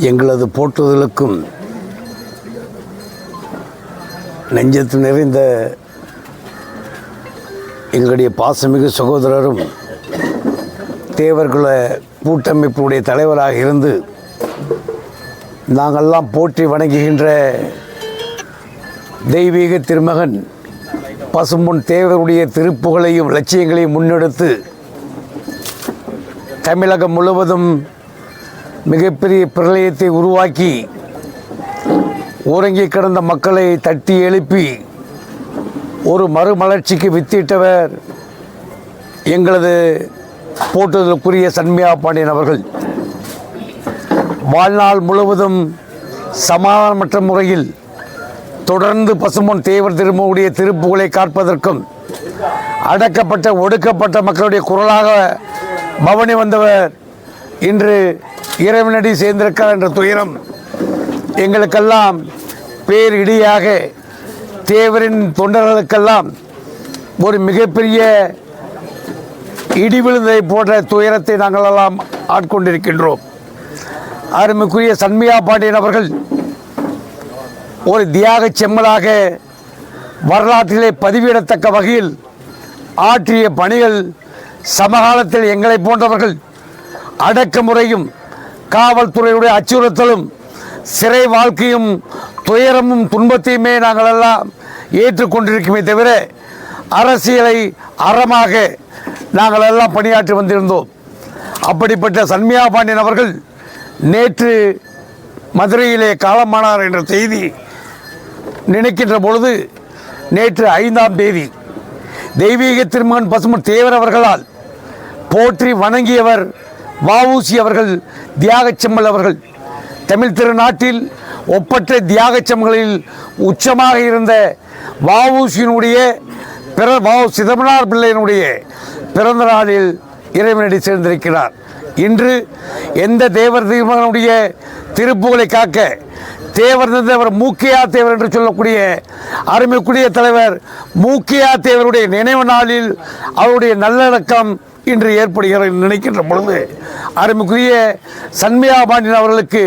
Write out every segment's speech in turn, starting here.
எங்களது போற்றுதலுக்கும் நெஞ்சத்து நிறைந்த எங்களுடைய பாசமிகு சகோதரரும் தேவர்குல கூட்டமைப்புடைய தலைவராக இருந்து நாங்கள்லாம் போற்றி வணங்குகின்ற தெய்வீக திருமகன் பசும்பொன் தேவருடைய திருப்புகளையும் லட்சியங்களையும் முன்னெடுத்து தமிழகம் முழுவதும் மிகப்பெரிய பிரளயத்தை உருவாக்கி உறங்கி கிடந்த மக்களை தட்டி எழுப்பி ஒரு மறுமலர்ச்சிக்கு வித்திட்டவர் எங்களது போட்டுதலுக்குரிய சன்மியா பாண்டியன் அவர்கள். வாழ்நாள் முழுவதும் சமாதானமற்ற முறையில் தொடர்ந்து பசும்பொன் தேவர் திருமவுடைய திருப்புகளை காட்பதற்கும் அடக்கப்பட்ட ஒடுக்கப்பட்ட மக்களுடைய குரலாக பவனி வந்தவர். இன்று இறைவனடி சேர்ந்திருக்கார் என்ற துயரம் எங்களுக்கெல்லாம் பேரிடியாக தேவரின் தொண்டர்களுக்கெல்லாம் ஒரு மிகப்பெரிய இடி விழுந்ததை போன்ற துயரத்தை நாங்கள் எல்லாம் ஆட்கொண்டிருக்கின்றோம். அருமைக்குரிய சண்மியா பாண்டியன் அவர்கள் ஒரு தியாக செம்மலாக வரலாற்றிலே பதிவிடத்தக்க வகையில் ஆற்றிய பணிகள் சமகாலத்தில் எங்களை போன்றவர்கள் அடக்குமுறையும் காவல்துறையுடைய அச்சுறுத்தலும் சிறை வாழ்க்கையும் துயரமும் துன்பத்தையுமே நாங்கள் எல்லாம் ஏற்றுக்கொண்டிருக்குமே தவிர அரசியலை அறமாக நாங்கள் எல்லாம் பணியாற்றி வந்திருந்தோம். அப்படிப்பட்ட சன்மியா பாண்டியன் அவர்கள் நேற்று மதுரையிலே காலமானார் என்ற செய்தி நினைக்கின்ற பொழுது நேற்று ஐந்தாம் தேதி தெய்வீக திருமகன் பசுமன் தேவர் அவர்களால் போற்றி வணங்கியவர் வஉசி அவர்கள் தியாகச்செம்மல் அவர்கள். தமிழ் திருநாட்டில் ஒப்பற்ற தியாகச்செம்மல்களில் உச்சமாக இருந்த வஉசியினுடைய பிற வ சிதம்பரனார் பிள்ளையினுடைய பிறந்த நாளில் இறைவனடி சேர்ந்திருக்கிறார். இன்று எந்த தேவர் திருமகனுடைய திருப்புகளை காக்க தேவர் தேவர் மூக்கையா தேவர் என்று சொல்லக்கூடிய அருமைக்குரிய தலைவர் மூக்கையா தேவருடைய நினைவு நாளில் அவருடைய நல்லடக்கம் இன்று ஏற்படுகிறது நினைக்கின்ற பொழுது அருமைக்குரிய சண்மியா பாண்டியன் அவர்களுக்கு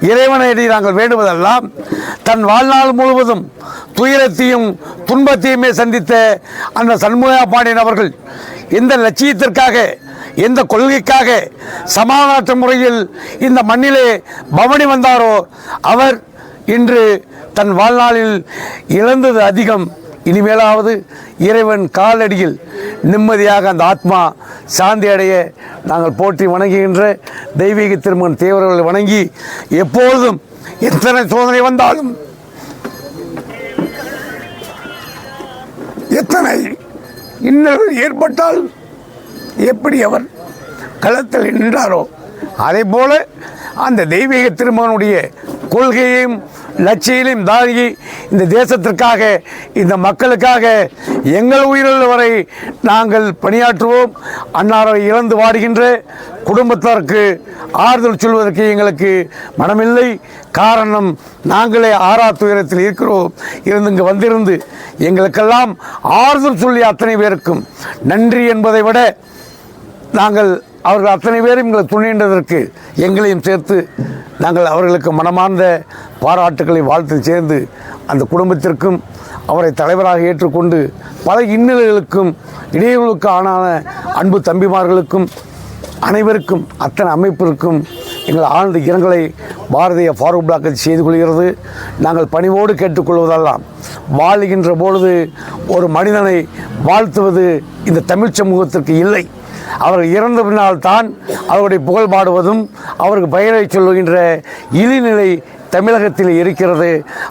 இறைவனை நாங்கள் வேண்டுவதெல்லாம் தன் வாழ்நாள் முழுவதும் துயரத்தையும் துன்பத்தையுமே சந்தித்த அந்த சண்முகா பாண்டியன் அவர்கள் எந்த லட்சியத்திற்காக எந்த கொள்கைக்காக சமாதான முறையில் இந்த மண்ணிலே பவனி வந்தாரோ அவர் இன்று தன் வாழ்நாளில் இழந்தது அதிகம். இனிமேலாவது இறைவன் காலடியில் நிம்மதியாக அந்த ஆத்மா சாந்தி அடைய நாங்கள் போற்றி வணங்குகின்ற தெய்வீக திருமகன் தேவர்களை வணங்கி எப்பொழுதும் எத்தனை சோதனை வந்தாலும் எத்தனை இன்னல்கள் ஏற்பட்டால் எப்படி அவர் களத்தில் நின்றாரோ அதே போல அந்த தெய்வீக திருமகனுடைய கொள்கையையும் லட்சியிலையும் தாங்கி இந்த தேசத்திற்காக இந்த மக்களுக்காக எங்கள் உயிரிழந்த வரை நாங்கள் பணியாற்றுவோம். அன்னாரை இழந்து வாடுகின்ற குடும்பத்தாருக்கு ஆறுதல் சொல்வதற்கு எங்களுக்கு மனமில்லை. காரணம் நாங்களே ஆறா துயரத்தில் இருக்கிறோம். இருந்து இங்கு வந்திருந்து எங்களுக்கெல்லாம் ஆறுதல் சொல்லி அத்தனை பேருக்கும் நன்றி என்பதை விட நாங்கள் அவர்கள் அத்தனை பேரும் எங்களை துணின்றதற்கு எங்களையும் சேர்த்து நாங்கள் அவர்களுக்கு மனமார்ந்த பாராட்டுக்களை வாழ்த்து சேர்ந்து அந்த குடும்பத்திற்கும் அவரை தலைவராக ஏற்றுக்கொண்டு பல இன்னல்களுக்கும் இடையூறுகளுக்கு ஆனான அன்பு தம்பிமார்களுக்கும் அனைவருக்கும் அத்தனை அமைப்பிற்கும் எங்கள் ஆழ்ந்த இரங்கலை பாரதிய ஃபாரூக் பிளாக் கட்சி செய்து கொள்கிறது. நாங்கள் பணிவோடு கேட்டுக்கொள்வதெல்லாம் வாழுகின்ற பொழுது ஒரு மனிதனை வாழ்த்துவது இந்த தமிழ் சமூகத்திற்கு இல்லை. அவர்கள் இறந்த பின்னால் தான் அவருடைய புகழ் பாடுவதும் அவருக்கு பெயரை சொல்லுகின்ற இழிநிலை தமிழகத்தில் இருக்கிறது.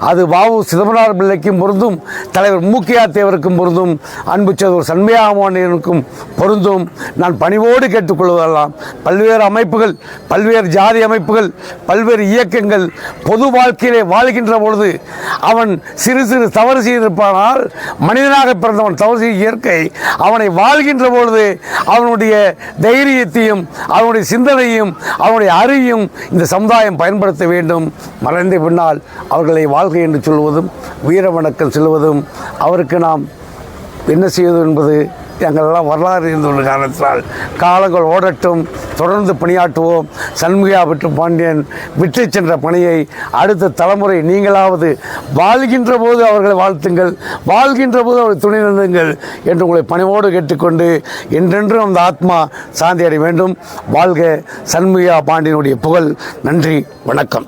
அது வாவு சிதம்பரம் பிள்ளைக்கும் பொருந்தும் தலைவர் மூக்கியா தேவருக்கும் பொருந்தும் அன்பு சகோதரர் சண்மையாமனுக்கும் பொருந்தும். நான் பணிவோடு கேட்டுக்கொள்வதெல்லாம் பல்வேறு அமைப்புகள் பல்வேறு ஜாதி அமைப்புகள் பல்வேறு இயக்கங்கள் பொது வாழ்க்கையிலே வாழ்கின்ற பொழுது அவன் சிறு சிறு தவறு செய்திருப்பானால் மனிதனாக பிறந்தவன் தவறு செய்ய இயற்கை அவனை வாழ்கின்ற பொழுது அவனுடைய தைரியத்தையும் அவனுடைய சிந்தனையும் அவனுடைய அறிவையும் இந்த சமுதாயம் பயன்படுத்த வேண்டும். மறைந்த பின்னால் அவர்களை வாழ்க்கை என்று சொல்வதும் வீர வணக்கம் செல்வதும் அவருக்கு நாம் என்ன செய்வது என்பது எங்களெல்லாம் வரலாறு இருந்துள்ள காரணத்தினால் காலங்கள் ஓடட்டும் தொடர்ந்து பணியாற்றுவோம். சண்முகா விட்டு பாண்டியன் விட்டு சென்ற பணியை அடுத்த தலைமுறை நீங்களாவது வாழ்கின்ற போது அவர்களை வாழ்த்துங்கள் வாழ்கின்ற போது அவர்கள் துணை நிறுங்கள் என்று உங்களை பணிவோடு கேட்டுக்கொண்டு என்றென்றும் அந்த ஆத்மா சாந்தி அடைய வேண்டும். வாழ்க சண்முகா பாண்டியனுடைய புகழ். நன்றி வணக்கம்.